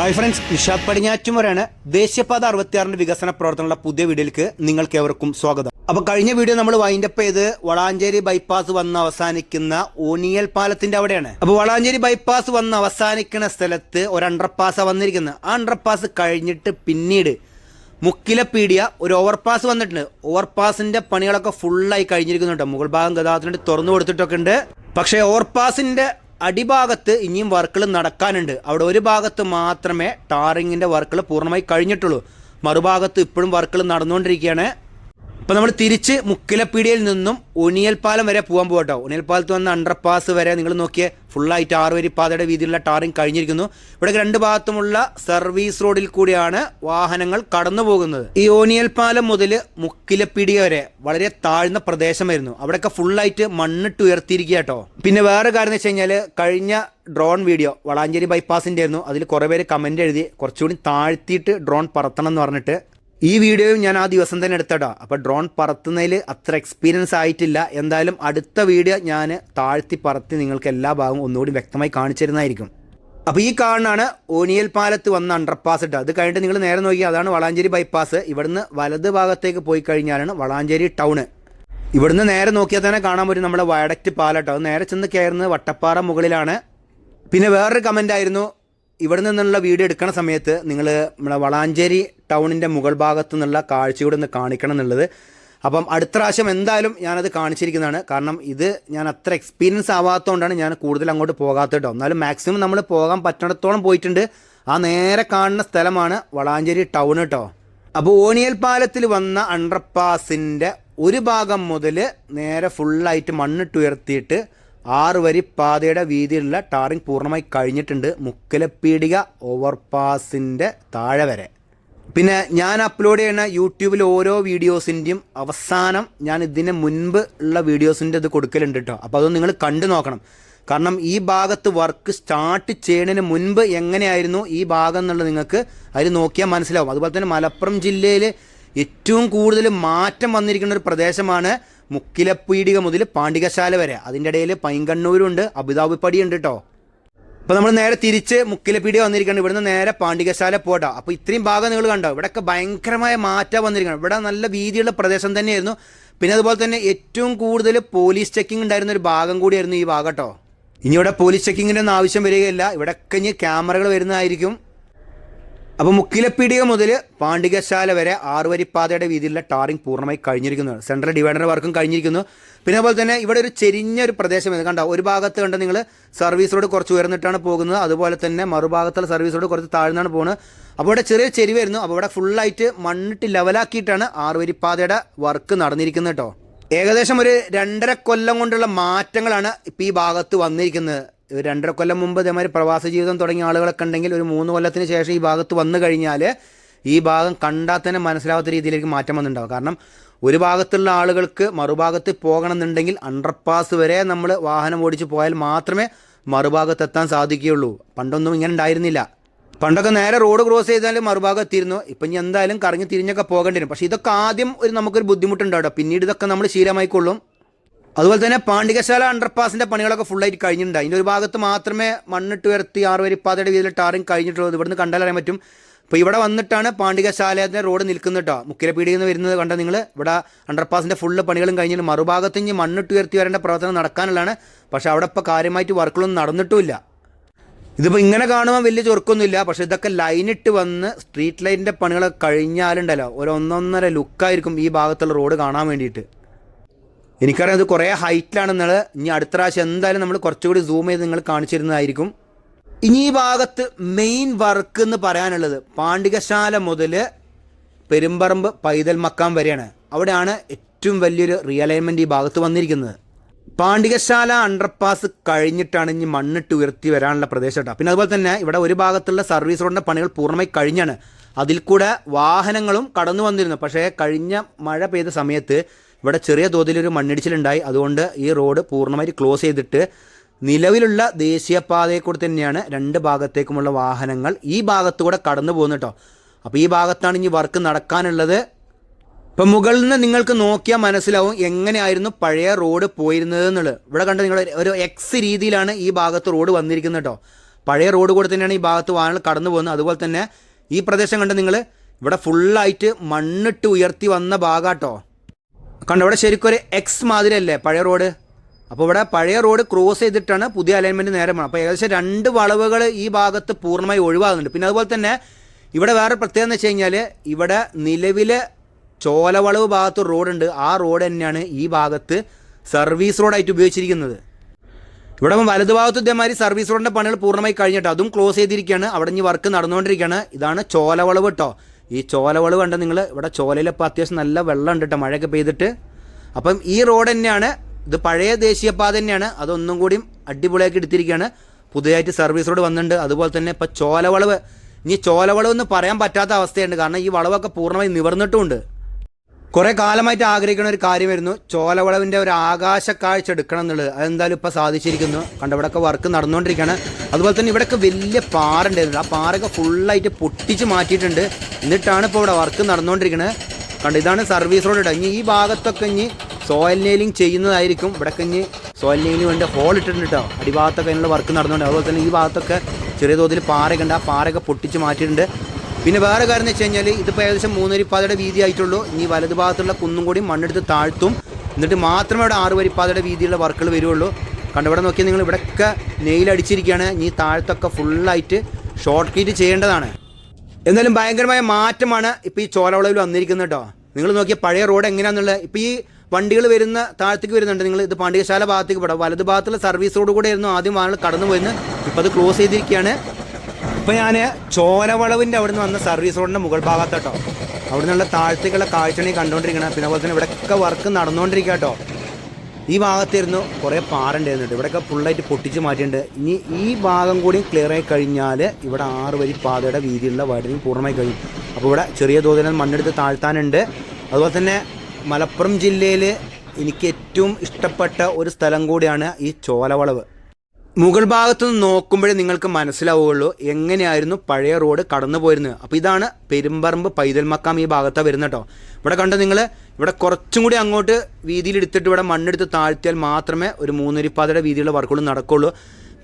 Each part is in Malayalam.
ഹായ് ഫ്രണ്ട്സ് നിഷാദ് പടിഞ്ഞാറ്റുമരാണ് ദേശീയപാത അറുപത്തിയാറിന്റെ വികസന പ്രവർത്തനങ്ങളുടെ പുതിയ വീഡിയോയിലേക്ക് നിങ്ങൾക്ക് ഏവർക്കും സ്വാഗതം. അപ്പൊ കഴിഞ്ഞ വീഡിയോ നമ്മൾ വൈൻഡപ്പ് ചെയ്ത് വളാഞ്ചേരി ബൈപ്പാസ് വന്ന് അവസാനിക്കുന്ന ഓനിയൽ പാലത്തിന്റെ അവിടെയാണ്. അപ്പൊ വളാഞ്ചേരി ബൈപ്പാസ് വന്ന് അവസാനിക്കുന്ന സ്ഥലത്ത് ഒരു അണ്ടർപാസ് വന്നിരിക്കുന്നത്. ആ അണ്ടർപാസ് കഴിഞ്ഞിട്ട് പിന്നീട് മുക്കിലപ്പീടിയ ഒരു ഓവർപാസ് വന്നിട്ടുണ്ട്. ഓവർപാസിന്റെ പണികളൊക്കെ ഫുള്ളായി കഴിഞ്ഞിരിക്കുന്നുണ്ട്. മുകൾ ഭാഗം ഗതാഗതത്തിന് തുറന്നു കൊടുത്തിട്ടൊക്കെ ഉണ്ട്. പക്ഷേ ഓവർപാസിന്റെ അടിഭാഗത്ത് ഇനിയും വർക്കുകൾ നടക്കാനുണ്ട്. അവിടെ ഒരു ഭാഗത്ത് മാത്രമേ ടാറിങ്ങിന്റെ വർക്കുകൾ പൂർണമായി കഴിഞ്ഞിട്ടുള്ളൂ. മറുഭാഗത്ത് ഇപ്പോഴും വർക്കുകൾ നടന്നുകൊണ്ടിരിക്കുകയാണ്. ഇപ്പം നമ്മൾ തിരിച്ച് മുക്കിലപ്പീടിയിൽ നിന്നും ഒനിയൽ പാലം വരെ പോകാൻ പോകട്ടോ ഒനിയൽ പാലത്ത് വന്ന അണ്ടർപാസ് വരെ നിങ്ങൾ നോക്കിയേ ഫുള്ളായിട്ട് ആറ് വരി പാതയുടെ വീതിയിലുള്ള ടാറിങ് കഴിഞ്ഞിരിക്കുന്നു. ഇവിടെ രണ്ട് ഭാഗത്തുമുള്ള സർവീസ് റോഡിൽ കൂടിയാണ് വാഹനങ്ങൾ കടന്നു പോകുന്നത് ഈ ഓനിയൽ പാലം മുതൽ മുക്കിലപ്പീടിയ വരെ വളരെ താഴ്ന്ന പ്രദേശമായിരുന്നു. അവിടെയൊക്കെ ഫുള്ളായിട്ട് മണ്ണിട്ട് ഉയർത്തിയിരിക്കുക കേട്ടോ പിന്നെ വേറെ കാര്യം എന്ന് വെച്ച് കഴിഞ്ഞാൽ കഴിഞ്ഞ ഡ്രോൺ വീഡിയോ വളാഞ്ചേരി ബൈപ്പാസിന്റെ ആയിരുന്നു അതിൽ കുറേ പേര് കമന്റ് എഴുതി കുറച്ചുകൂടി താഴ്ത്തിയിട്ട് ഡ്രോൺ പറത്തണം എന്ന് പറഞ്ഞിട്ട് ഈ വീഡിയോയും ഞാൻ ആ ദിവസം തന്നെ എടുത്തടാ അപ്പോൾ ഡ്രോൺ പറത്തുന്നതിൽ അത്ര എക്സ്പീരിയൻസ് ആയിട്ടില്ല. എന്തായാലും അടുത്ത വീഡിയോ ഞാൻ താഴ്ത്തി പറത്തി നിങ്ങൾക്ക് എല്ലാ ഭാഗവും ഒന്നുകൂടി വ്യക്തമായി കാണിച്ചു തരുന്നതായിരിക്കും. അപ്പോൾ ഈ കാണാണ് ഓനിയൽ പാലത്ത് വന്ന അണ്ടർപാസ് ഇട്ട് അത് കഴിഞ്ഞിട്ട് നിങ്ങൾ നേരെ നോക്കി അതാണ് വളാഞ്ചേരി ബൈപ്പാസ് ഇവിടുന്ന് വലത് ഭാഗത്തേക്ക് പോയി കഴിഞ്ഞാലാണ് വളാഞ്ചേരി ടൗണ് ഇവിടുന്ന് നേരെ നോക്കിയാൽ തന്നെ കാണാൻ പറ്റും നമ്മുടെ വയഡക്റ്റ് പാലട്ടോ അത് നേരെ ചെന്ന് കയറുന്നത് വട്ടപ്പാറ മുകളിലാണ്. പിന്നെ വേറൊരു കമന്റ് ആയിരുന്നു. ഇവിടെ നിന്നുള്ള വീഡിയോ എടുക്കുന്ന സമയത്ത് നിങ്ങൾ നമ്മളെ വളാഞ്ചേരി ടൗണിന്റെ മുകൾ ഭാഗത്തു നിന്നുള്ള കാഴ്ച ഇവിടെ ഒന്ന് കാണിക്കണം എന്നുള്ളത്. അപ്പം അടുത്ത പ്രാവശ്യം എന്തായാലും ഞാനത് കാണിച്ചിരിക്കുന്നതാണ്. കാരണം ഇത് ഞാൻ അത്ര എക്സ്പീരിയൻസ് ആവാത്തതുകൊണ്ടാണ് ഞാൻ കൂടുതൽ അങ്ങോട്ട് പോകാത്തത് കേട്ടോ. എന്നാലും മാക്സിമം നമ്മൾ പോകാൻ പറ്റണത്തോളം പോയിട്ടുണ്ട്. ആ നേരെ കാണുന്ന സ്ഥലമാണ് വളാഞ്ചേരി ടൗൺ കേട്ടോ. അപ്പോൾ ഓണിയൽ പാലത്തിൽ വന്ന അണ്ടർപാസിന്റെ ഒരു ഭാഗം മുതൽ നേരെ ഫുള്ളായിട്ട് മണ്ണിട്ടുയർത്തിയിട്ട് ആറ് വരി പാതയുടെ വീതിയിലുള്ള ടാറിങ് പൂർണമായി കഴിഞ്ഞിട്ടുണ്ട്. മുക്കലപ്പീടിക ഓവർപാസിന്റെ താഴെ വരെ. പിന്നെ ഞാൻ അപ്ലോഡ് ചെയ്യുന്ന യൂട്യൂബിൽ ഓരോ വീഡിയോസിന്റെയും അവസാനം ഞാൻ ഇതിന് മുൻപ് ഉള്ള വീഡിയോസിന്റെ ഇത് കൊടുക്കലുണ്ട് കേട്ടോ അപ്പോൾ അത് നിങ്ങൾ കണ്ടു നോക്കണം. കാരണം ഈ ഭാഗത്ത് വർക്ക് സ്റ്റാർട്ട് ചെയ്യുന്നതിന് മുൻപ് എങ്ങനെയായിരുന്നു ഈ ഭാഗം എന്നുള്ളത് നിങ്ങൾക്ക് അതിൽ നോക്കിയാൽ മനസ്സിലാവും. അതുപോലെ തന്നെ മലപ്പുറം ജില്ലയിൽ ഏറ്റവും കൂടുതൽ മാറ്റം വന്നിരിക്കുന്ന ഒരു പ്രദേശമാണ് മുക്കിലപ്പീടിക മുതൽ പാണ്ഡികശാല വരെ. അതിന്റെ ഇടയിൽ പൈങ്കണ്ണൂരുണ്ട് അബുദാബിപ്പടി ഉണ്ട് കേട്ടോ അപ്പോൾ നമ്മൾ നേരെ തിരിച്ച് മുക്കിലപ്പീടിക വന്നിരിക്കുകയാണ്. ഇവിടുന്ന് നേരെ പാണ്ഡികശാല പോട്ടോ അപ്പോൾ ഇത്രയും ഭാഗം നിങ്ങൾ കണ്ടോ? ഇവിടെയൊക്കെ ഭയങ്കരമായ മാറ്റം വന്നിരിക്കണം ഇവിടെ നല്ല വീതിയുള്ള പ്രദേശം തന്നെയായിരുന്നു. പിന്നെ അതുപോലെ തന്നെ ഏറ്റവും കൂടുതൽ പോലീസ് ചെക്കിംഗ് ഉണ്ടായിരുന്ന ഒരു ഭാഗം കൂടിയായിരുന്നു ഈ ഭാഗം കേട്ടോ ഇനി ഇവിടെ പോലീസ് ചെക്കിങ്ങിന്റെ ഒന്നും ആവശ്യം വരികയില്ല. ഇവിടെയൊക്കെ ഇനി ക്യാമറകൾ വരുന്നതായിരിക്കും. അപ്പോൾ മുക്കിലപ്പീടിക മുതൽ പാണ്ഡികശാല വരെ ആറുവരിപ്പാതയുടെ വീതിയിലുള്ള ടാറിംഗ് പൂർണമായി കഴിഞ്ഞിരിക്കുന്നു. സെൻട്രൽ ഡിവൈഡർ വർക്കും കഴിഞ്ഞിരിക്കുന്നു. പിന്നെ അതുപോലെ തന്നെ ഇവിടെ ഒരു ചെരിഞ്ഞ ഒരു പ്രദേശം ഇത് കണ്ടോ? ഒരു ഭാഗത്ത് കണ്ട് നിങ്ങൾ സർവീസ് റോഡ് കുറച്ച് ഉയർന്നിട്ടാണ് പോകുന്നത്. അതുപോലെ തന്നെ മറുഭാഗത്തുള്ള സർവീസ് റോഡ് കുറച്ച് താഴ്ന്നാണ് പോകുന്നത് അപ്പോൾ ഇവിടെ ചെറിയ ചെരിവായിരുന്നു അപ്പോൾ ഇവിടെ ഫുള്ളായിട്ട് മണ്ണിട്ട് ലെവലാക്കിയിട്ടാണ് ആറുവരിപ്പാതയുടെ വർക്ക് നടന്നിരിക്കുന്നത് കേട്ടോ. ഏകദേശം ഒരു രണ്ടര കൊല്ലം കൊണ്ടുള്ള മാറ്റങ്ങളാണ് ഇപ്പോൾ ഈ ഭാഗത്ത് വന്നിരിക്കുന്നത്. ഒരു രണ്ടര കൊല്ലം മുമ്പ് ഇതേമാതിരി പ്രവാസ ജീവിതം തുടങ്ങിയ ആളുകളൊക്കെ ഉണ്ടെങ്കിൽ ഒരു മൂന്ന് കൊല്ലത്തിന് ശേഷം ഈ ഭാഗത്ത് വന്നു കഴിഞ്ഞാൽ ഈ ഭാഗം കണ്ടാൽ തന്നെ മനസ്സിലാവാത്ത രീതിയിലേക്ക് മാറ്റം വന്നിട്ടുണ്ടാവും. കാരണം ഒരു ഭാഗത്തുള്ള ആളുകൾക്ക് മറുഭാഗത്ത് പോകണമെന്നുണ്ടെങ്കിൽ അണ്ടർപാസ് വരെ നമ്മൾ വാഹനം ഓടിച്ച് പോയാൽ മാത്രമേ മറുഭാഗത്ത് എത്താൻ സാധിക്കുകയുള്ളൂ. പണ്ടൊന്നും ഇങ്ങനെ ഉണ്ടായിരുന്നില്ല. പണ്ടൊക്കെ നേരെ റോഡ് ക്രോസ് ചെയ്താൽ മറുഭാഗം എത്തിയിരുന്നു. ഇപ്പം ഇനി എന്തായാലും കറങ്ങി തിരിഞ്ഞൊക്കെ പോകേണ്ടി വരും. പക്ഷേ ഇതൊക്കെ ആദ്യം ഒരു നമുക്കൊരു ബുദ്ധിമുട്ടുണ്ടാവും പിന്നീട് ഇതൊക്കെ നമ്മൾ ശീലമായിക്കൊള്ളും. അതുപോലെ തന്നെ പാണ്ഡികശാല അണ്ടർപാസിന്റെ പണികളൊക്കെ ഫുള്ളായിട്ട് കഴിഞ്ഞിട്ടുണ്ട്. അതിന്റെ ഒരു ഭാഗത്ത് മാത്രമേ മണ്ണിട്ട് ഉയർത്തി ആറ് വരി പാതയുടെ വീതിയിൽ ടാറിങ് കഴിഞ്ഞിട്ടുള്ളൂ ഇവിടുന്ന് കണ്ടാൽ അറിയാൻ പറ്റും. അപ്പോൾ ഇവിടെ വന്നിട്ടാണ് പാണ്ഡികശാലയുടെ റോഡ് നിൽക്കുന്നത് കേട്ടോ മുക്കിലപ്പീടിയിൽ നിന്ന് വരുന്നത് കണ്ട നിങ്ങൾ ഇവിടെ അണ്ടർപാസിന്റെ ഫുള്ള് പണികളും കഴിഞ്ഞിട്ട് മറുഭാഗത്ത് ഇനി മണ്ണിട്ട് ഉയർത്തി വരേണ്ട പ്രവർത്തനം നടക്കാനുള്ളതാണ്. പക്ഷേ അവിടെ ഇപ്പോൾ കാര്യമായിട്ട് വർക്കുകളൊന്നും നടന്നിട്ടുമില്ല. ഇതിപ്പോൾ ഇങ്ങനെ കാണുമ്പോൾ വലിയ ചൊറുക്കൊന്നുമില്ല. പക്ഷേ ഇതൊക്കെ ലൈനിട്ട് വന്ന് സ്ട്രീറ്റ് ലൈറ്റിന്റെ പണികളൊക്കെ കഴിഞ്ഞാലുണ്ടല്ലോ. ഒരു ഒന്നൊന്നര ലുക്കായിരിക്കും ഈ ഭാഗത്തുള്ള റോഡ് കാണാൻ വേണ്ടിയിട്ട്. എനിക്കറിയാം അത് കുറേ ഹൈറ്റിലാണെന്നുള്ളത്. ഇനി അടുത്ത പ്രാവശ്യം എന്തായാലും നമ്മൾ കുറച്ചുകൂടി സൂം ചെയ്ത് നിങ്ങൾ കാണിച്ചു തരുന്നതായിരിക്കും ഇനി ഈ ഭാഗത്ത് മെയിൻ വർക്ക് എന്ന് പറയാനുള്ളത് പാണ്ഡികശാല മുതൽ പെരുമ്പറമ്പ് പൈതൽ മക്കാം വരെയാണ്. അവിടെയാണ് ഏറ്റവും വലിയൊരു റിയലൈൻമെന്റ് ഈ ഭാഗത്ത് വന്നിരിക്കുന്നത്. പാണ്ഡികശാല അണ്ടർപാസ് കഴിഞ്ഞിട്ടാണ് ഇനി മണ്ണിട്ട് ഉയർത്തി വരാനുള്ള പ്രദേശം കേട്ടോ. പിന്നെ അതുപോലെ തന്നെ ഇവിടെ ഒരു ഭാഗത്തുള്ള സർവീസ് റോഡിന്റെ പണികൾ പൂർണമായി കഴിഞ്ഞാണ്. അതിൽ കൂടെ വാഹനങ്ങളും കടന്നു വന്നിരുന്നു. പക്ഷേ കഴിഞ്ഞ മഴ പെയ്ത സമയത്ത് ഇവിടെ ചെറിയ തോതിലൊരു മണ്ണിടിച്ചിലുണ്ടായി. അതുകൊണ്ട് ഈ റോഡ് പൂർണമായി ക്ലോസ് ചെയ്തിട്ട് നിലവിലുള്ള ദേശീയപാതയെ കൂടെ തന്നെയാണ് രണ്ട് ഭാഗത്തേക്കുമുള്ള വാഹനങ്ങൾ ഈ ഭാഗത്തുകൂടെ കടന്നു പോകുന്നത് കേട്ടോ. അപ്പോൾ ഈ ഭാഗത്താണ് ഇനി വർക്ക് നടക്കാനുള്ളത്. ഇപ്പം മുകളിൽ നിന്ന് നിങ്ങൾക്ക് നോക്കിയാൽ മനസ്സിലാവും എങ്ങനെയായിരുന്നു പഴയ റോഡ് പോയിരുന്നത് എന്നുള്ളത്. ഇവിടെ കണ്ട നിങ്ങൾ ഒരു എക്സ് രീതിയിലാണ് ഈ ഭാഗത്ത് റോഡ് വന്നിരിക്കുന്നത് കേട്ടോ. പഴയ റോഡ് കൂടെ തന്നെയാണ് ഈ ഭാഗത്ത് വാഹനങ്ങൾ കടന്നു പോകുന്നത്. അതുപോലെ തന്നെ ഈ പ്രദേശം കണ്ട് നിങ്ങൾ ഇവിടെ ഫുള്ളായിട്ട് മണ്ണിട്ട് ഉയർത്തി വന്ന ഭാഗാട്ടോ കണ്ടോ ഇവിടെ ശരിക്കും ഒരു എക്സ് മാതിരി അല്ലേ പഴയ റോഡ്? അപ്പോൾ ഇവിടെ പഴയ റോഡ് ക്രോസ് ചെയ്തിട്ടാണ് പുതിയ അലൈൻമെന്റ് നേരെ പോകണം അപ്പോൾ ഏകദേശം രണ്ട് വളവുകൾ ഈ ഭാഗത്ത് പൂർണമായി ഒഴിവാകുന്നുണ്ട്. പിന്നെ അതുപോലെ തന്നെ ഇവിടെ വേറെ പ്രത്യേകത എന്ന് വെച്ച് കഴിഞ്ഞാൽ ഇവിടെ നിലവിലെ ചോലവളവ് ഭാഗത്ത് റോഡുണ്ട്. ആ റോഡ് തന്നെയാണ് ഈ ഭാഗത്ത് സർവീസ് റോഡായിട്ട് ഉപയോഗിച്ചിരിക്കുന്നത്. ഇവിടെ വലതുഭാഗത്ത് ഇതേമാതിരി സർവീസ് റോഡിന്റെ പണികൾ പൂർണമായി കഴിഞ്ഞിട്ട് അതും ക്ലോസ് ചെയ്തിരിക്കുകയാണ്. അവിടെ ഇനി വർക്ക് നടന്നുകൊണ്ടിരിക്കുകയാണ്. ഇതാണ് ചോലവളവ് കേട്ടോ ഈ ചോലവൾ കണ്ട നിങ്ങൾ ഇവിടെ ചോലയിൽ ഇപ്പോൾ അത്യാവശ്യം നല്ല വെള്ളം ഉണ്ട് കേട്ടോ മഴയൊക്കെ പെയ്തിട്ട്. അപ്പം ഈ റോഡ് തന്നെയാണ് ഇത് പഴയ ദേശീയപാത തന്നെയാണ് അതൊന്നും കൂടിയും അടിപൊളിയാക്കി എടുത്തിരിക്കുകയാണ്. പുതിയതായിട്ട് സർവീസ് റോഡ് വന്നിട്ടുണ്ട്. അതുപോലെ തന്നെ ഇപ്പോൾ ചോലവളവ് ഇനി ചോലവളവ് എന്ന് പറയാൻ പറ്റാത്ത അവസ്ഥയുണ്ട്. കാരണം ഈ വളവൊക്കെ പൂർണമായി നിവർന്നിട്ടുമുണ്ട് കുറെ കാലമായിട്ട് ആഗ്രഹിക്കുന്ന ഒരു കാര്യം വരുന്നു. ചോലവളവിന്റെ ഒരു ആകാശ കാഴ്ച എടുക്കണം എന്നുള്ളത്. അതെന്തായാലും ഇപ്പൊ സാധിച്ചിരിക്കുന്നു. കണ്ട വർക്ക് നടന്നുകൊണ്ടിരിക്കുകയാണ്. അതുപോലെ തന്നെ ഇവിടെയൊക്കെ വലിയ പാറ ഉണ്ടായിരുന്നു. ആ പാറയൊക്കെ ഫുള്ളായിട്ട് പൊട്ടിച്ച് മാറ്റിയിട്ടുണ്ട്. എന്നിട്ടാണ് ഇപ്പോൾ ഇവിടെ വർക്ക് നടന്നുകൊണ്ടിരിക്കുന്നത്. കണ്ട ഇതാണ് സർവീസ് റോഡ് ഇടുക ഇനി ഈ ഭാഗത്തൊക്കെ ഇനി സോയിൽ നെയിലിംഗ് ചെയ്യുന്നതായിരിക്കും. ഇവിടെയൊക്കെ ഇനി സോയിൽ നെയിലിന് വേണ്ടി ഹോൾ ഇട്ടിട്ടുണ്ട് കേട്ടോ അടിഭാഗത്തൊക്കെ അതിനുള്ള വർക്ക് നടന്നുകൊണ്ട്. അതുപോലെ തന്നെ ഈ ഭാഗത്തൊക്കെ ചെറിയ തോതിൽ പാറയൊക്കെ ഉണ്ട്. ആ പാറയൊക്കെ പൊട്ടിച്ച് മാറ്റിയിട്ടുണ്ട്. പിന്നെ വേറെ കാര്യം എന്ന് വെച്ച് കഴിഞ്ഞാൽ ഇതിപ്പോൾ ഏകദേശം മൂന്നരിപ്പാതയുടെ വീതി ആയിട്ടുള്ളൂ ഇനി വലതു ഭാഗത്തുള്ള കുന്നും കൂടി മണ്ണെടുത്ത് താഴ്ത്തും. എന്നിട്ട് മാത്രമേ ഇവിടെ പാതയുടെ വീതിയുള്ള വർക്കുകൾ വരുള്ളൂ കണ്ട ഇവിടെ നോക്കിയാൽ നിങ്ങൾ ഇവിടെയൊക്കെ നെയിലടിച്ചിരിക്കുകയാണ് ഇനി താഴത്തൊക്കെ ഫുള്ളായിട്ട് ഷോർട്ട് കീറ്റ് ചെയ്യേണ്ടതാണ്. എന്നാലും ഭയങ്കരമായ മാറ്റമാണ് ഇപ്പോൾ ഈ ചോലവളവിൽ വന്നിരിക്കുന്നത് കേട്ടോ. നിങ്ങൾ നോക്കിയ പഴയ റോഡ് എങ്ങനെയാണെന്നുള്ളത് ഇപ്പോൾ ഈ വണ്ടികൾ വരുന്ന താഴത്തേക്ക് വരുന്നുണ്ട്. നിങ്ങൾ ഇത് പാണ്ഡികശാല ഭാഗത്തേക്ക് പോടാം വലതു ഭാഗത്തുള്ള സർവീസ് റോഡ് കൂടെ ആയിരുന്നു ആദ്യം വാഹനങ്ങൾ കടന്നു പോയിരുന്നത് ഇപ്പോൾ അത് ക്ലോസ് ചെയ്തിരിക്കുകയാണ്. ഇപ്പൊ ഞാൻ ചോലവളവിന്റെ അവിടെ നിന്ന് വന്ന സർവീസ് റോഡിന്റെ മുകൾ ഭാഗത്തോട്ടോ. അവിടെ നിന്നുള്ള താഴ്ത്തിക്കുള്ള കാഴ്ചയാണ് ഈ കണ്ടുകൊണ്ടിരിക്കണം പിന്നെ അതുപോലെ തന്നെ ഇവിടെയൊക്കെ വർക്ക് നടന്നുകൊണ്ടിരിക്കുക കേട്ടോ ഈ ഭാഗത്തിരുന്നു കുറേ പാറണ്ടായിരുന്നുണ്ട് ഇവിടെയൊക്കെ ഫുള്ളായിട്ട് പൊട്ടിച്ച് മാറ്റിയിട്ടുണ്ട്. ഇനി ഈ ഭാഗം കൂടി ക്ലിയർ ആയി കഴിഞ്ഞാൽ ഇവിടെ ആറ് വരി പാതയുടെ വീതിയുള്ള വൈഡനിങ് പൂർണമായി കഴിയും. അപ്പോൾ ഇവിടെ ചെറിയ തോതിൽ മണ്ണെടുത്ത് താഴ്ത്താനുണ്ട്. അതുപോലെ തന്നെ മലപ്പുറം ജില്ലയിൽ എനിക്ക് ഏറ്റവും ഇഷ്ടപ്പെട്ട ഒരു സ്ഥലം കൂടിയാണ് ഈ ചോലവളവ് മുകൾ ഭാഗത്തു നിന്ന് നോക്കുമ്പോഴേ നിങ്ങൾക്ക് മനസ്സിലാവുകയുള്ളൂ എങ്ങനെയായിരുന്നു പഴയ റോഡ് കടന്നു പോയിരുന്നത് അപ്പോൾ ഇതാണ് പെരുമ്പറമ്പ് പൈതൽ മക്കാം ഈ ഭാഗത്താണ് വരുന്നത് കേട്ടോ. ഇവിടെ കണ്ട നിങ്ങൾ ഇവിടെ കുറച്ചും കൂടി അങ്ങോട്ട് വീതിയിൽ എടുത്തിട്ട് ഇവിടെ മണ്ണെടുത്ത് താഴ്ത്തിയാൽ മാത്രമേ ഒരു മൂന്നരിപ്പാതയുടെ വീതിയുള്ള വർക്കുകൾ നടക്കുള്ളൂ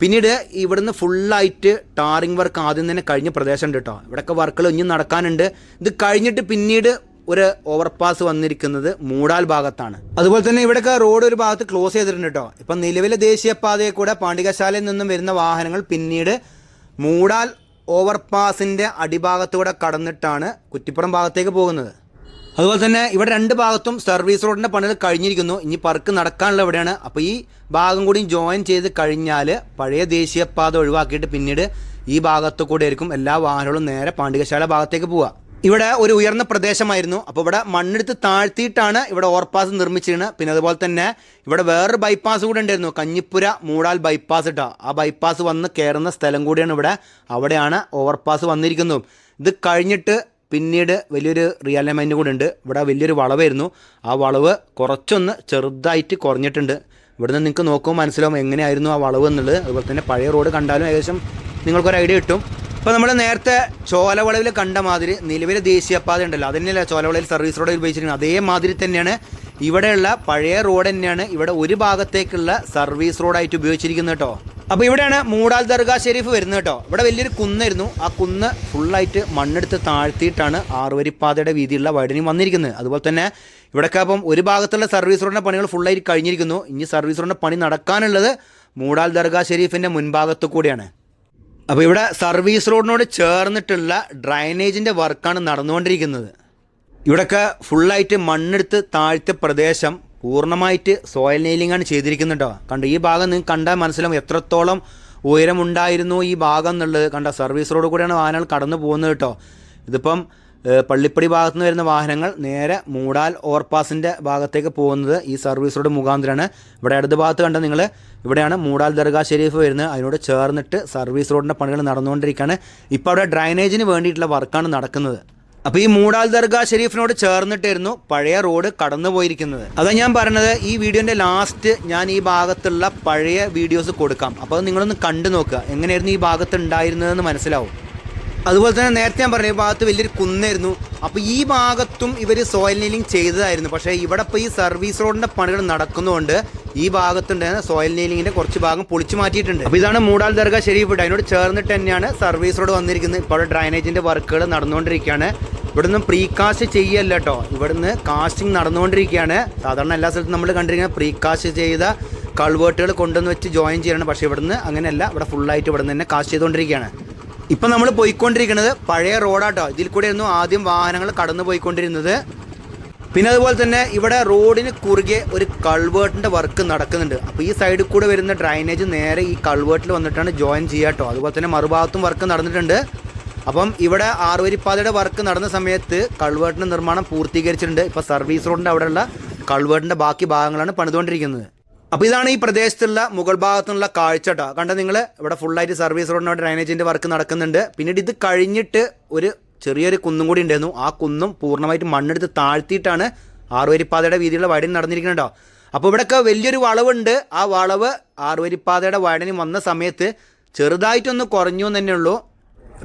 പിന്നീട് ഇവിടുന്ന് ഫുള്ളായിട്ട് ടാറിംഗ് വർക്ക് ആദ്യം തന്നെ കഴിഞ്ഞ പ്രദേശമുണ്ട് കേട്ടോ. ഇവിടെയൊക്കെ വർക്കുകൾ ഇനിയും നടക്കാനുണ്ട്. ഇത് കഴിഞ്ഞിട്ട് പിന്നീട് ഒരു ഓവർപാസ് വന്നിരിക്കുന്നത് മൂടാൽ ഭാഗത്താണ്. അതുപോലെ തന്നെ ഇവിടെയൊക്കെ റോഡ് ഒരു ഭാഗത്ത് ക്ലോസ് ചെയ്തിട്ടുണ്ട് കേട്ടോ ഇപ്പം നിലവിലെ ദേശീയപാതയിൽ കൂടെ പാണ്ഡികശാലയിൽ നിന്നും വരുന്ന വാഹനങ്ങൾ പിന്നീട് മൂടാൽ ഓവർപാസിന്റെ അടിഭാഗത്തൂടെ കടന്നിട്ടാണ് കുറ്റിപ്പുറം ഭാഗത്തേക്ക് പോകുന്നത്. അതുപോലെ തന്നെ ഇവിടെ രണ്ട് ഭാഗത്തും സർവീസ് റോഡിന്റെ പണികൾ കഴിഞ്ഞിരിക്കുന്നു. ഇനി പർക്ക് നടക്കാനുള്ള എവിടെയാണ് അപ്പോൾ ഈ ഭാഗം കൂടി ജോയിൻ ചെയ്ത് കഴിഞ്ഞാൽ പഴയ ദേശീയപാത ഒഴിവാക്കിയിട്ട് പിന്നീട് ഈ ഭാഗത്തു കൂടെ ആയിരിക്കും എല്ലാ വാഹനങ്ങളും നേരെ പാണ്ഡികശാല ഭാഗത്തേക്ക് പോവുക. ഇവിടെ ഒരു ഉയർന്ന പ്രദേശമായിരുന്നു. അപ്പോൾ ഇവിടെ മണ്ണെടുത്ത് താഴ്ത്തിയിട്ടാണ് ഇവിടെ ഓവർപാസ് നിർമ്മിച്ചിരുന്നത് പിന്നെ അതുപോലെ തന്നെ ഇവിടെ വേറൊരു ബൈപ്പാസ് കൂടെ ഉണ്ടായിരുന്നു. കഞ്ഞിപ്പുര മൂടാൽ ബൈപ്പാസ് ഇട്ടോ ആ ബൈപ്പാസ് വന്ന് കയറുന്ന സ്ഥലം കൂടിയാണ് ഇവിടെ. അവിടെയാണ് ഓവർപാസ് വന്നിരിക്കുന്നത്. ഇത് കഴിഞ്ഞിട്ട് പിന്നീട് വലിയൊരു റിയലൈൻമെന്റ് കൂടെ ഉണ്ട്. ഇവിടെ വലിയൊരു വളവായിരുന്നു. ആ വളവ് കുറച്ചൊന്ന് ചെറുതായിട്ട് കുറഞ്ഞിട്ടുണ്ട്. ഇവിടുന്ന് നിങ്ങൾക്ക് നോക്കുമ്പോൾ മനസ്സിലാവും എങ്ങനെയായിരുന്നു ആ വളവ് എന്നുള്ളത്. അതുപോലെ തന്നെ പഴയ റോഡ് കണ്ടാലും ഏകദേശം നിങ്ങൾക്കൊരു ഐഡിയ കിട്ടും. ഇപ്പോൾ നമ്മൾ നേരത്തെ ചോലവളവിൽ കണ്ട മാതിരി നിലവിലെ ദേശീയപാത ഉണ്ടല്ലോ. അതന്നെയല്ല ചോലവളയിൽ സർവീസ് റോഡ് ഉപയോഗിച്ചിരിക്കുന്നത്. അതേമാതിരി തന്നെയാണ് ഇവിടെയുള്ള പഴയ റോഡ് തന്നെയാണ് ഇവിടെ ഒരു ഭാഗത്തേക്കുള്ള സർവീസ് റോഡായിട്ട് ഉപയോഗിച്ചിരിക്കുന്നത് കേട്ടോ. അപ്പോൾ ഇവിടെയാണ് മൂടാൽ ദർഗാ ഷെരീഫ് വരുന്നത് കേട്ടോ. ഇവിടെ വലിയൊരു കുന്നായിരുന്നു. ആ കുന്ന് ഫുള്ളായിട്ട് മണ്ണെടുത്ത് താഴ്ത്തിയിട്ടാണ് ആറുവരിപ്പാതയുടെ വീതിയുള്ള വൈഡനിങ് വന്നിരിക്കുന്നത്. അതുപോലെ തന്നെ ഇവിടെയൊക്കെ അപ്പം ഒരു ഭാഗത്തുള്ള സർവീസ് റോഡിന്റെ പണികൾ ഫുള്ളായിട്ട് കഴിഞ്ഞിരിക്കുന്നു. ഇനി സർവീസ് റോഡിന്റെ പണി നടക്കാനുള്ളത് മൂടാൽ ദർഗാ ഷെരീഫിന്റെ മുൻഭാഗത്തു കൂടിയാണ്. അപ്പോൾ ഇവിടെ സർവീസ് റോഡിനോട് ചേർന്നിട്ടുള്ള ഡ്രൈനേജിന്റെ വർക്കാണ് നടന്നുകൊണ്ടിരിക്കുന്നത്. ഇവിടെയൊക്കെ ഫുള്ളായിട്ട് മണ്ണെടുത്ത് താഴ്ത്ത പ്രദേശം പൂർണമായിട്ട് സോയിൽ ആണ് ചെയ്തിരിക്കുന്നത് കേട്ടോ കണ്ടോ ഈ ഭാഗം നിങ്ങൾക്ക് കണ്ടാൽ മനസ്സിലാവും എത്രത്തോളം ഉയരമുണ്ടായിരുന്നു ഈ ഭാഗം എന്നുള്ളത്. കണ്ട സർവീസ് റോഡ് കൂടെയാണ് വാഹനങ്ങൾ കടന്നു പോകുന്നത് കേട്ടോ. ഇതിപ്പം പള്ളിപ്പടി ഭാഗത്തുനിന്ന് വരുന്ന വാഹനങ്ങൾ നേരെ മൂടാൽ ഓവർപാസിന്റെ ഭാഗത്തേക്ക് പോകുന്നത് ഈ സർവീസ് റോഡ് മുഖാന്തരമാണ്. ഇവിടെ ഇടത് ഭാഗത്ത് കണ്ട നിങ്ങൾ ഇവിടെയാണ് മൂടാൽ ദർഗാ ഷെരീഫ് വരുന്നത്. അതിനോട് ചേർന്നിട്ട് സർവീസ് റോഡിന്റെ പണികൾ നടന്നുകൊണ്ടിരിക്കുകയാണ്. ഇപ്പോൾ അവിടെ ഡ്രൈനേജിന് വേണ്ടിയിട്ടുള്ള വർക്കാണ് നടക്കുന്നത്. അപ്പോൾ ഈ മൂടാൽ ദർഗാ ഷെരീഫിനോട് ചേർന്നിട്ടായിരുന്നു പഴയ റോഡ് കടന്നു പോയിരിക്കുന്നത് അതാ ഞാൻ പറഞ്ഞത് ഈ വീഡിയോന്റെ ലാസ്റ്റ് ഞാൻ ഈ ഭാഗത്തുള്ള പഴയ വീഡിയോസ് കൊടുക്കാം. അപ്പോൾ നിങ്ങളൊന്ന് കണ്ടു നോക്കുക. എങ്ങനെയായിരുന്നു ഈ ഭാഗത്ത് ഉണ്ടായിരുന്നതെന്ന് മനസ്സിലാവും. അതുപോലെ തന്നെ നേരത്തെ ഞാൻ പറഞ്ഞ ഈ ഭാഗത്ത് വലിയൊരു കുന്നായിരുന്നു. അപ്പോൾ ഈ ഭാഗത്തും ഇവർ സോയിൽ നീലിംഗ് ചെയ്തതായിരുന്നു. പക്ഷേ ഇവിടെ ഇപ്പോൾ ഈ സർവീസ് റോഡിന്റെ പണികൾ നടക്കുന്നതുകൊണ്ട് ഈ ഭാഗത്തുണ്ടായിരുന്ന സോയിൽ നീലിംഗിന്റെ കുറച്ച് ഭാഗം പൊളിച്ചു മാറ്റിയിട്ടുണ്ട്. അപ്പോൾ ഇതാണ് മൂടാൽ ദർഗ ഷെരീഫ് അതിനോട് ചേർന്നിട്ട് തന്നെയാണ് സർവീസ് റോഡ് വന്നിരിക്കുന്നത്. ഇപ്പോൾ ഡ്രൈനേജിന്റെ വർക്കുകൾ നടന്നുകൊണ്ടിരിക്കുകയാണ്. ഇവിടുന്ന് പ്രീ കാസ്റ്റ് ചെയ്യല്ല കേട്ടോ ഇവിടുന്ന് കാസ്റ്റിംഗ് നടന്നുകൊണ്ടിരിക്കുകയാണ്. സാധാരണ എല്ലാ സ്ഥലത്തും നമ്മൾ കണ്ടിരിക്കുന്ന പ്രീ കാസ്റ്റ് ചെയ്ത കൾവേർട്ടുകൾ കൊണ്ടുവന്ന് വെച്ച് ജോയിൻ ചെയ്യണം പക്ഷേ ഇവിടുന്ന് അങ്ങനെയല്ല. ഇവിടെ ഫുള്ളായിട്ട് ഇവിടുന്ന് തന്നെ കാസ്റ്റ് ചെയ്തുകൊണ്ടിരിക്കുകയാണ്. ഇപ്പം നമ്മൾ പോയിക്കൊണ്ടിരിക്കുന്നത് പഴയ റോഡാട്ടോ. ഇതിൽ കൂടെയായിരുന്നു ആദ്യം വാഹനങ്ങൾ കടന്നു പോയിക്കൊണ്ടിരുന്നത്. പിന്നെ അതുപോലെ തന്നെ ഇവിടെ റോഡിന് കുറുകെ ഒരു കൾവേർട്ടിന്റെ വർക്ക് നടക്കുന്നുണ്ട്. അപ്പോൾ ഈ സൈഡിൽ കൂടെ വരുന്ന ഡ്രൈനേജ് നേരെ ഈ കൾവേർട്ടിൽ വന്നിട്ടാണ് ജോയിൻ ചെയ്യാട്ടോ അതുപോലെ തന്നെ മറുഭാഗത്തും വർക്ക് നടന്നിട്ടുണ്ട്. അപ്പം ഇവിടെ ആറുവരിപ്പാതയുടെ വർക്ക് നടന്ന സമയത്ത് കൾവേർട്ടിന്റെ നിർമ്മാണം പൂർത്തീകരിച്ചിട്ടുണ്ട്. ഇപ്പോൾ സർവീസ് റോഡിന്റെ അവിടെയുള്ള കൾവേർട്ടിന്റെ ബാക്കി ഭാഗങ്ങളാണ് പണിതുകൊണ്ടിരിക്കുന്നത്. അപ്പോൾ ഇതാണ് ഈ പ്രദേശത്തുള്ള മുകൾ ഭാഗത്തുള്ള കാഴ്ച കേട്ടോ കണ്ട നിങ്ങൾ ഇവിടെ ഫുള്ളായിട്ട് സർവീസ് റോഡിനോട് ഡ്രൈനേജിന്റെ വർക്ക് നടക്കുന്നുണ്ട്. പിന്നീട് ഇത് കഴിഞ്ഞിട്ട് ഒരു ചെറിയൊരു കുന്നും കൂടി ഉണ്ടായിരുന്നു. ആ കുന്നും പൂർണമായിട്ട് മണ്ണെടുത്ത് താഴ്ത്തിയിട്ടാണ് ആറുവരിപ്പാതയുടെ വീതിയുള്ള വഴി നടന്നിരിക്കുന്നുണ്ടോ അപ്പോൾ ഇവിടെയൊക്കെ വലിയൊരു വളവുണ്ട്. ആ വളവ് ആറുവരിപ്പാതയുടെ വയഡിന് വന്ന സമയത്ത് ചെറുതായിട്ടൊന്ന് കുറഞ്ഞു എന്ന് തന്നെ ഉള്ളൂ.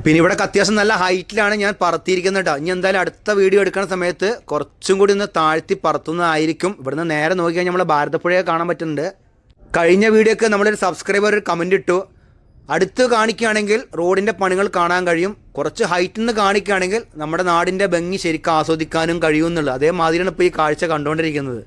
പിന്നെ ഇവിടെ അത്യാവശ്യം നല്ല ഹൈറ്റിലാണ് ഞാൻ പറത്തിയിരിക്കുന്നത് കേട്ടോ ഇനി എന്തായാലും അടുത്ത വീഡിയോ എടുക്കുന്ന സമയത്ത് കുറച്ചും കൂടി ഒന്ന് താഴ്ത്തി പറത്തുന്നതായിരിക്കും. ഇവിടുന്ന് നേരെ നോക്കി കഴിഞ്ഞാൽ നമ്മളെ ഭാരതപ്പുഴയെ കാണാൻ പറ്റുന്നുണ്ട്. കഴിഞ്ഞ വീഡിയോക്ക് നമ്മളൊരു സബ്സ്ക്രൈബർ ഒരു കമന്റ് ഇട്ടു. അടുത്ത് കാണിക്കുകയാണെങ്കിൽ റോഡിന്റെ പണികൾ കാണാൻ കഴിയും. കുറച്ച് ഹൈറ്റിൽ നിന്ന് കാണിക്കുകയാണെങ്കിൽ നമ്മുടെ നാടിന്റെ ഭംഗി ശരിക്കും ആസ്വദിക്കാനും കഴിയും എന്നുള്ളത്. അതേമാതിരിയാണ് ഇപ്പോൾ ഈ കാഴ്ച കണ്ടുകൊണ്ടിരിക്കുന്നത്.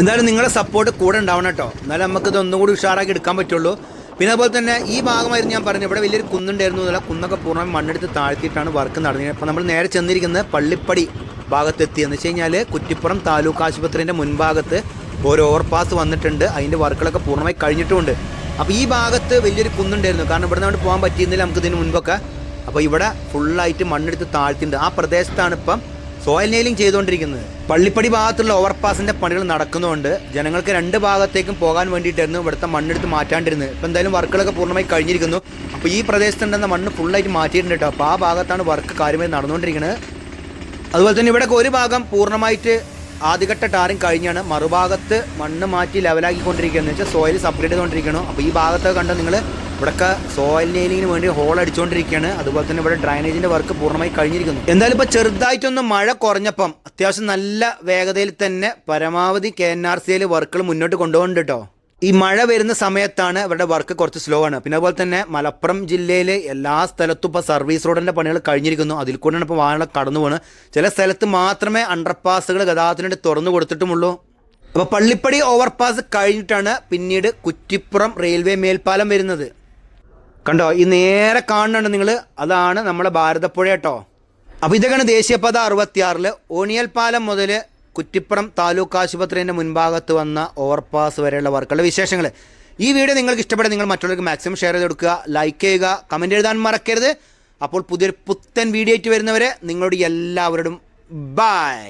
എന്തായാലും നിങ്ങളുടെ സപ്പോർട്ട് കൂടെ ഉണ്ടാവണം കേട്ടോ എന്നാലും നമുക്കിത് ഒന്നുകൂടി ഒന്നും കൂടി ഉഷാറാക്കി എടുക്കാൻ പറ്റുള്ളൂ. പിന്നെ അതുപോലെ തന്നെ ഈ ഭാഗമായിരുന്നു ഞാൻ പറഞ്ഞത്. ഇവിടെ വലിയൊരു കുന്നുണ്ടായിരുന്നു. എന്നുള്ള കുന്നൊക്കെ പൂർണമായും മണ്ണെടുത്ത് താഴ്ത്തിയിട്ടാണ് വർക്ക് നടന്നത് അപ്പോൾ നമ്മൾ നേരെ ചെന്നിരിക്കുന്നത് പള്ളിപ്പടി ഭാഗത്തെത്തി. എന്ന് വെച്ച് കഴിഞ്ഞാൽ കുറ്റിപ്പുറം താലൂക്ക് ആശുപത്രിന്റെ മുൻഭാഗത്ത് ഒരു ഓവർപാസ് വന്നിട്ടുണ്ട്. അതിന്റെ വർക്കുകളൊക്കെ പൂർണമായി കഴിഞ്ഞിട്ടുമുണ്ട്. അപ്പോൾ ഈ ഭാഗത്ത് വലിയൊരു കുന്നുണ്ടായിരുന്നു. കാരണം ഇവിടെ നിന്ന് പോകാൻ പറ്റിയിരുന്നില്ല നമുക്ക് ഇതിന് മുൻപൊക്കെ. അപ്പോൾ ഇവിടെ ഫുള്ളായിട്ട് മണ്ണെടുത്ത് താഴ്ത്തിയിട്ടുണ്ട്. ആ പ്രദേശത്താണ് ഇപ്പം സോയിൽ നെയിലിംഗ് ചെയ്തുകൊണ്ടിരിക്കുന്നത്. പള്ളിപ്പടി ഭാഗത്തുള്ള ഓവർപാസിന്റെ പണികൾ നടക്കുന്നതുകൊണ്ട് ജനങ്ങൾക്ക് രണ്ട് ഭാഗത്തേക്കും പോകാൻ വേണ്ടിയിട്ടായിരുന്നു ഇവിടുത്തെ മണ്ണെടുത്ത് മാറ്റാണ്ടിരുന്നത്. ഇപ്പം എന്തായാലും വർക്കുകളൊക്കെ പൂർണമായി കഴിഞ്ഞിരിക്കുന്നു. അപ്പോൾ ഈ പ്രദേശത്തുണ്ടെന്ന മണ്ണ് ഫുള്ളായിട്ട് മാറ്റിയിട്ടുണ്ട് കേട്ടോ. അപ്പോൾ ആ ഭാഗത്താണ് വർക്ക് കാര്യമായി നടന്നുകൊണ്ടിരിക്കുന്നത് അതുപോലെ തന്നെ ഇവിടെ ഒരു ഭാഗം പൂർണമായിട്ട് ആദ്യഘട്ട ടാറിങ് കഴിഞ്ഞാണ് മറുഭാഗത്ത് മണ്ണ് മാറ്റി ലെവലാക്കിക്കൊണ്ടിരിക്കുകയെന്ന് വെച്ചാൽ സോയിൽ സപ്ഗ്രേഡ് ചെയ്തുകൊണ്ടിരിക്കണം. അപ്പോൾ ഈ ഭാഗത്തൊക്കെ കണ്ടോ നിങ്ങൾ? ഇവിടെയൊക്കെ സോയിൽ നെയിലിങ്ങിന് വേണ്ടി ഹോൾ അടിച്ചുകൊണ്ടിരിക്കുകയാണ് അതുപോലെ തന്നെ ഇവിടെ ഡ്രൈനേജിന്റെ വർക്ക് പൂർണമായി കഴിഞ്ഞിരിക്കുന്നു. എന്തായാലും ഇപ്പോൾ ചെറുതായിട്ടൊന്ന് മഴ കുറഞ്ഞപ്പം അത്യാവശ്യം നല്ല വേഗതയിൽ തന്നെ പരമാവധി കെ എൻ ആർ സിയിൽ വർക്കുകൾ മുന്നോട്ട് കൊണ്ടുപോകുന്നുണ്ട് കേട്ടോ ഈ മഴ വരുന്ന സമയത്താണ് ഇവരുടെ വർക്ക് കുറച്ച് സ്ലോ ആണ്. പിന്നെ അതുപോലെ തന്നെ മലപ്പുറം ജില്ലയിലെ എല്ലാ സ്ഥലത്തും ഇപ്പോൾ സർവീസ് റോഡിന്റെ പണികൾ കഴിഞ്ഞിരിക്കുന്നു. അതിൽ കൂടെയാണ് ഇപ്പോൾ വാഹനങ്ങൾ കടന്നു പോകുന്നത് ചില സ്ഥലത്ത് മാത്രമേ അണ്ടർപാസുകൾ ഗതാഗതത്തിന് വേണ്ടി തുറന്നു കൊടുത്തിട്ടുമുള്ളൂ. അപ്പോൾ പള്ളിപ്പടി ഓവർപാസ് കഴിഞ്ഞിട്ടാണ് പിന്നീട് കുറ്റിപ്പുറം റെയിൽവേ മേൽപ്പാലം വരുന്നത്. കണ്ടോ ഈ നേരെ കാണുന്നുണ്ട് നിങ്ങൾ അതാണ് നമ്മുടെ ഭാരതപ്പുഴ കേട്ടോ. അപ്പോൾ ഇതൊക്കെയാണ് ദേശീയപാത അറുപത്തിയാറിൽ ഓണിയൽ പാലം മുതൽ കുറ്റിപ്പുറം താലൂക്ക് ആശുപത്രിന്റെ മുൻഭാഗത്ത് വന്ന ഓവർപാസ് വരെയുള്ള വർക്കുകളുടെ വിശേഷങ്ങൾ ഈ വീഡിയോ നിങ്ങൾക്ക് ഇഷ്ടപ്പെട്ട നിങ്ങൾ മറ്റുള്ളവർക്ക് മാക്സിമം ഷെയർ ചെയ്ത് കൊടുക്കുക ലൈക്ക് ചെയ്യുക കമന്റ് എഴുതാൻ മറക്കരുത്. അപ്പോൾ പുതിയൊരു പുത്തൻ വീഡിയോ ആയിട്ട് വരുന്നവരെ നിങ്ങളോട് എല്ലാവരോടും ബൈ